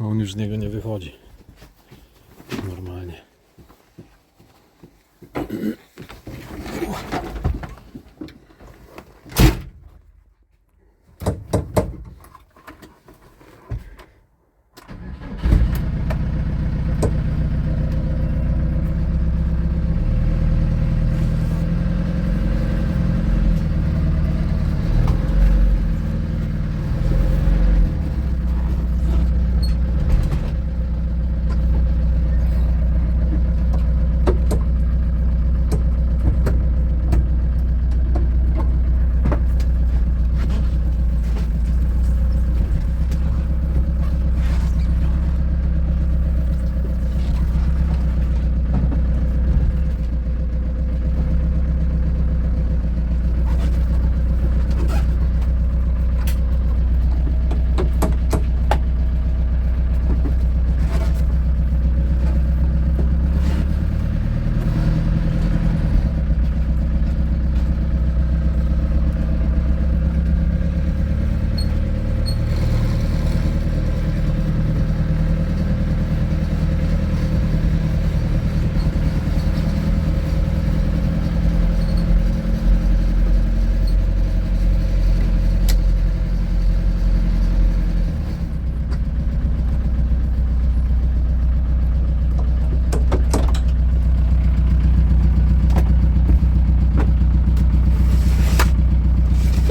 On już z niego nie wychodzi. Normalnie.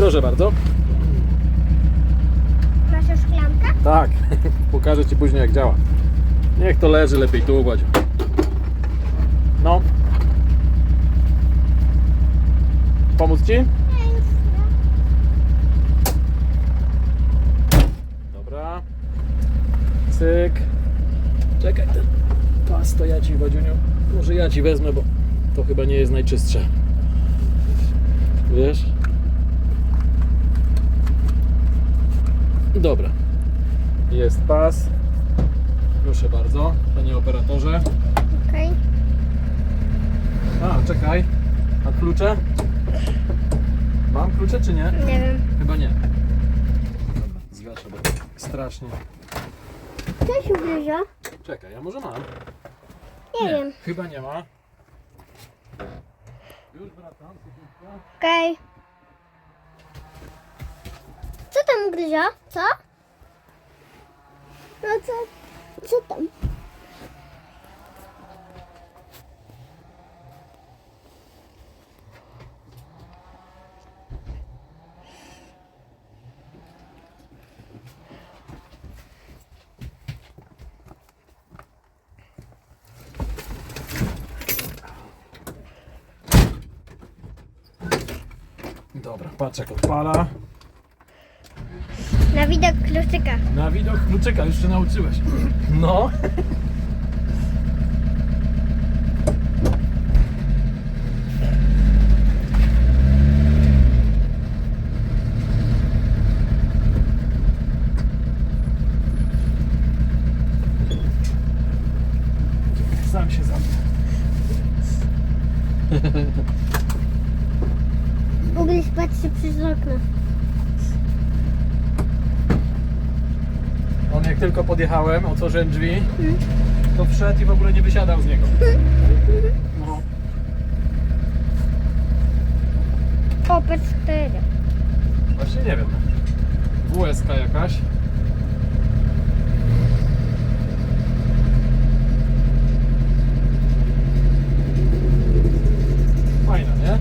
Proszę bardzo. Masz już szklankę? Tak, pokażę Ci później jak działa. Niech to leży, lepiej tu ugładź. No. Pomóc Ci? Dobra. Cyk. Czekaj, ten pas to ja Ci, Wadziuniu. Może ja Ci wezmę, bo to chyba nie jest najczystsze. Wiesz? Dobra. Jest pas. Proszę bardzo, panie operatorze. Okej. A, czekaj. A klucze? Mam klucze czy nie? Nie wiem. Chyba nie. Dobra, zgaszę, bo strasznie. Coś ugryzio? Czekaj, a może mam? Nie, wiem. Chyba nie ma. Już wracam, sekundkę. Okej. Co tam ugryzio? Co? No co? Co tam? Dobra, patrz jak odpala. Na widok kluczyka. Na widok kluczyka już się nauczyłeś. No. Sam się zamknę. Patrzy przez okno. On jak tylko podjechałem, otworzyłem drzwi, to wszedł i w ogóle nie wysiadał z niego. No. O, patrz kto jedzie. Właśnie nie wiem. WSK jakaś. Fajna, nie?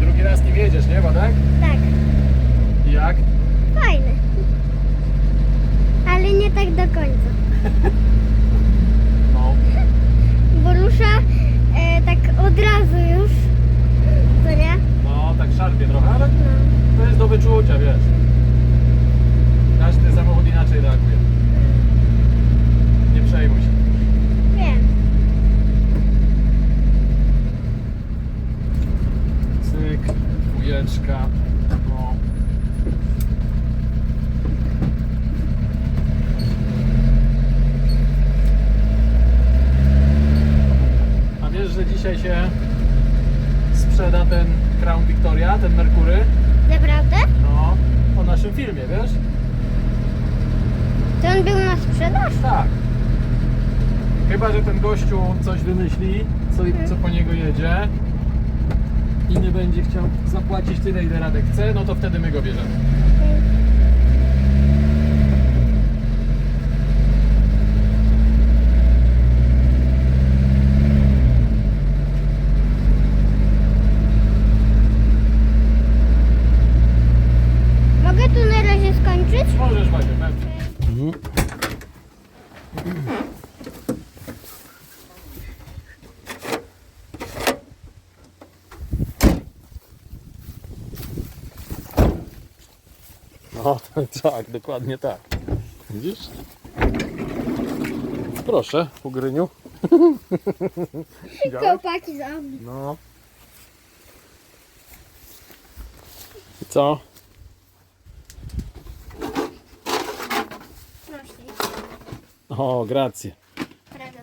Drugi raz nie wiedziesz, nie, Wadek? Tak, Jak? fajny. Ale nie tak do końca. No. Bo rusza e, tak od razu już. Co nie? No, tak szarpie trochę, ale No. to jest do wyczucia, wiesz. Każdy samochód inaczej reaguje. Nie przejmuj się. Wiem. Cyk, dwójeczka. No. Dzisiaj się sprzeda ten Crown Victoria, ten Merkury. Naprawdę? No, po naszym filmie, wiesz? To on był na sprzedaż? Tak. Chyba, że ten gościu coś wymyśli, co, co po niego jedzie i nie będzie chciał zapłacić tyle, ile Radek chce, no to wtedy my go bierzemy. Mogę tu na razie skończyć? Możesz, Wajdzie, pewnie. No, tak, dokładnie tak. Widzisz? Proszę, Ugryniu. Widziałeś? Chłopaki za mną. No. I co? Proszę. O, grazie. Prawda.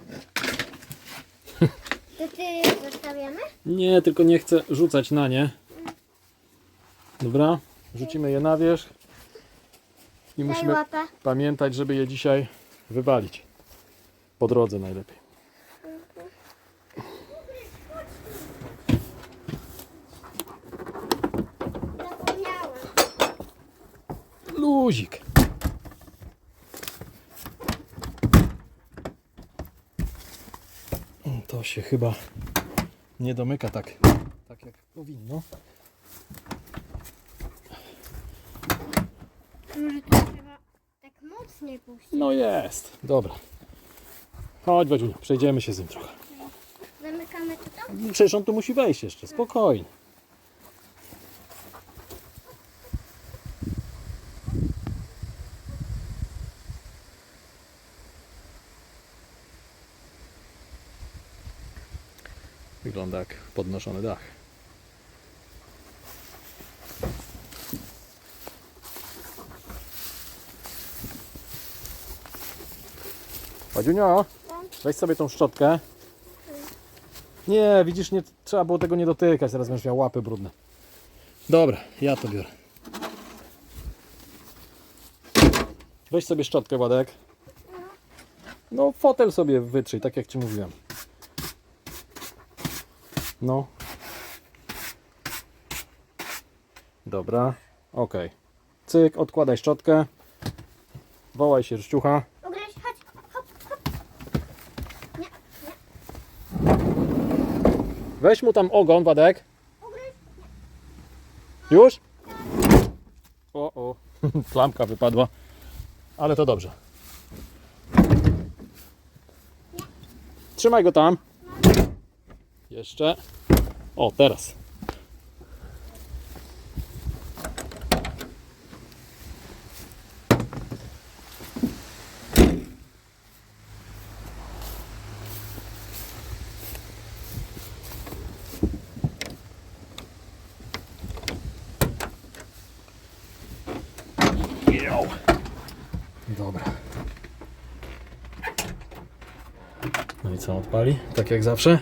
To ty zostawiamy? Nie, tylko nie chcę rzucać na nie. Dobra, rzucimy je na wierzch. I musimy łapę. pamiętać, żeby je dzisiaj wywalić. Po drodze najlepiej. Luzik. To się chyba nie domyka tak, tak jak powinno. Może to trzeba tak mocniej puścić. No jest, dobra. Chodź Wadziuniu, przejdziemy się z nim trochę. Zamykamy to tam? Przecież on tu musi wejść jeszcze, spokojnie. Wygląda jak podnoszony dach. Wadziunio, weź sobie tą szczotkę. Nie, widzisz, nie trzeba było tego nie dotykać, teraz będziesz miał łapy brudne. Dobra, ja to biorę. Weź sobie szczotkę, Władek. No, fotel sobie wytrzyj, tak jak Ci mówiłem. No. Dobra, ok. Cyk, odkładaj szczotkę. Wołaj się Rszciucha. Ugryź, chodź, hop, hop. Weź mu tam ogon, Wadek. Już? O, o, flamka wypadła. Ale to dobrze. Trzymaj go tam. Jeszcze. O, teraz. Co, odpali? Tak jak zawsze?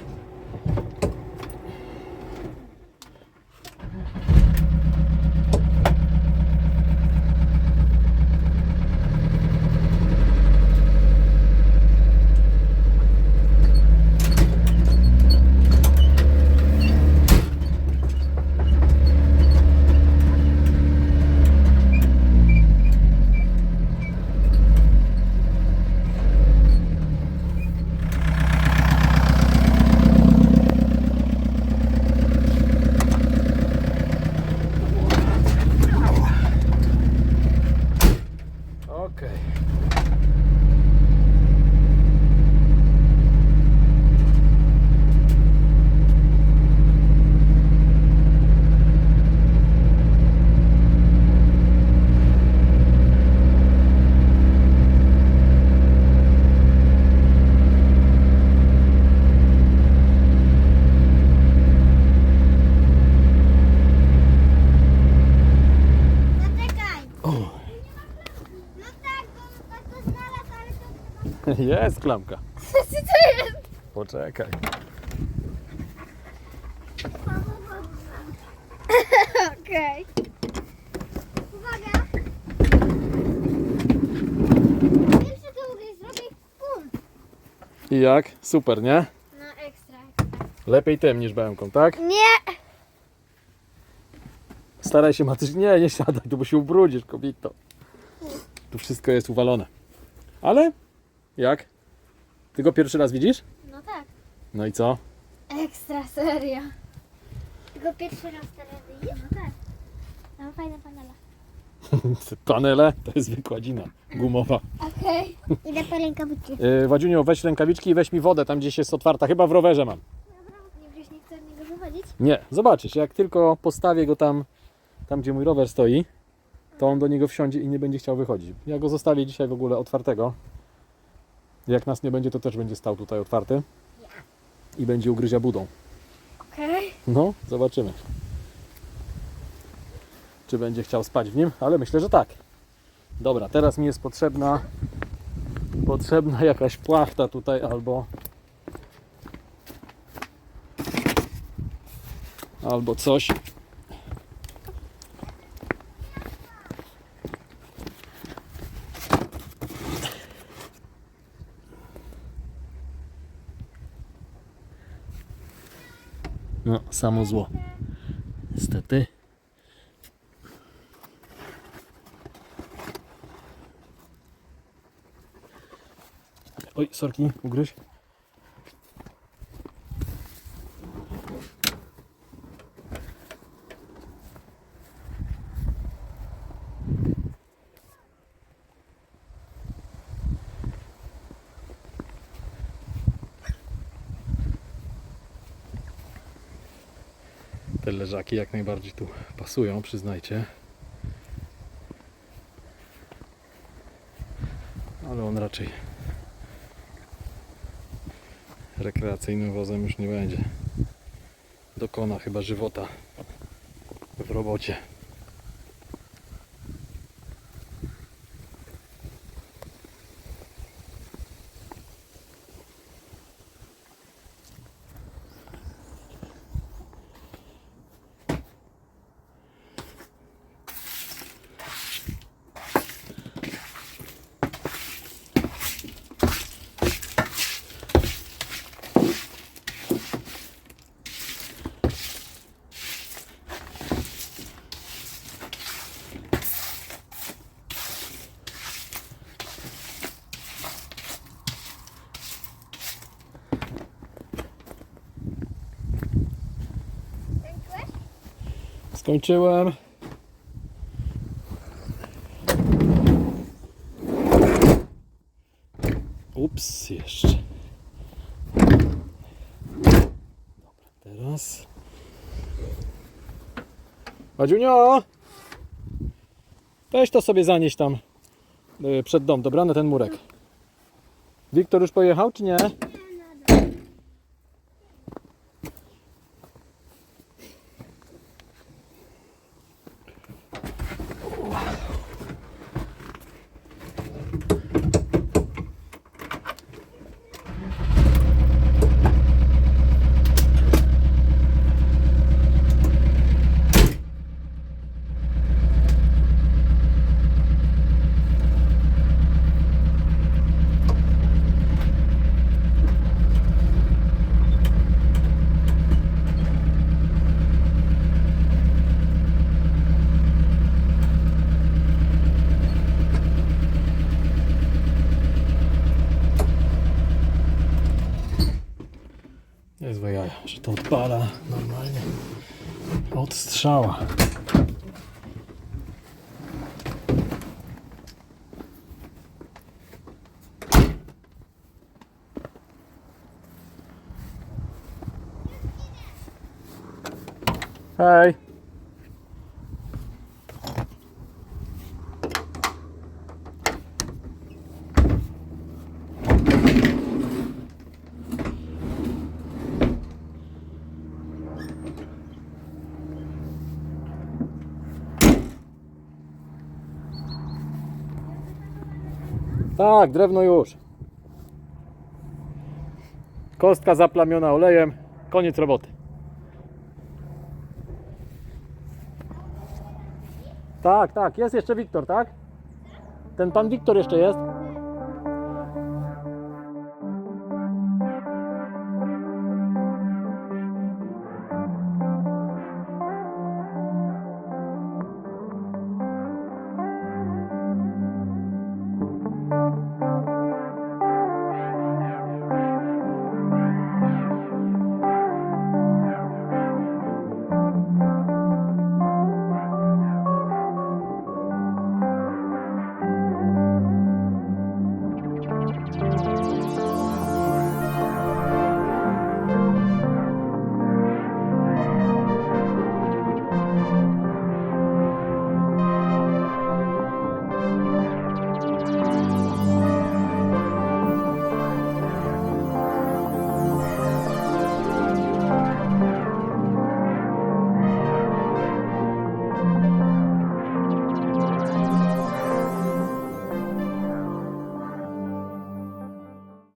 Jest klamka. Co to jest? Poczekaj. Okej. Uwaga. Pierwsze co mogę zrobić, pum. I jak? Super, nie? No ekstra. Lepiej tym niż bełką, tak? Nie. Staraj się, Matyś. Nie, nie siadaj, tu bo się ubrudzisz, kobito. Tu wszystko jest uwalone. Ale jak? Ty go pierwszy raz widzisz? No tak. No i co? Ekstra, serio. Tylko pierwszy raz teraz widzisz? No tak. Mam fajne panele. Panele to jest wykładzina gumowa. Okej. Idę po rękawiczki. Yy, Wadziunio, weź rękawiczki i weź mi wodę, tam gdzieś jest otwarta, chyba w rowerze mam. Nie wiesz, nie chcę od niego wychodzić? Nie, zobaczysz, jak tylko postawię go tam, tam gdzie mój rower stoi, to on do niego wsiądzie i nie będzie chciał wychodzić. Ja go zostawię dzisiaj w ogóle otwartego. Jak nas nie będzie, to też będzie stał tutaj otwarty. I będzie ugryzia budą. Okej. No, zobaczymy. Czy będzie chciał spać w nim, ale myślę, że tak. Dobra, teraz mi jest potrzebna potrzebna jakaś płachta tutaj albo albo coś. No, samo zło. Niestety. Oj, sorki, ugryź. Leżaki jak najbardziej tu pasują, przyznajcie. Ale on raczej rekreacyjnym wozem już nie będzie. Dokona chyba żywota w robocie. Skończyłem. Ups, jeszcze. Dobra, teraz. Madziunio! Weź to sobie zanieść tam y, przed dom, dobra? Na ten murek. Wiktor już pojechał, czy nie? Że to odpala normalnie od strzała. Hej! Tak, drewno już. Kostka zaplamiona olejem. Koniec roboty. Tak, tak, jest jeszcze Wiktor, tak? Ten pan Wiktor jeszcze jest?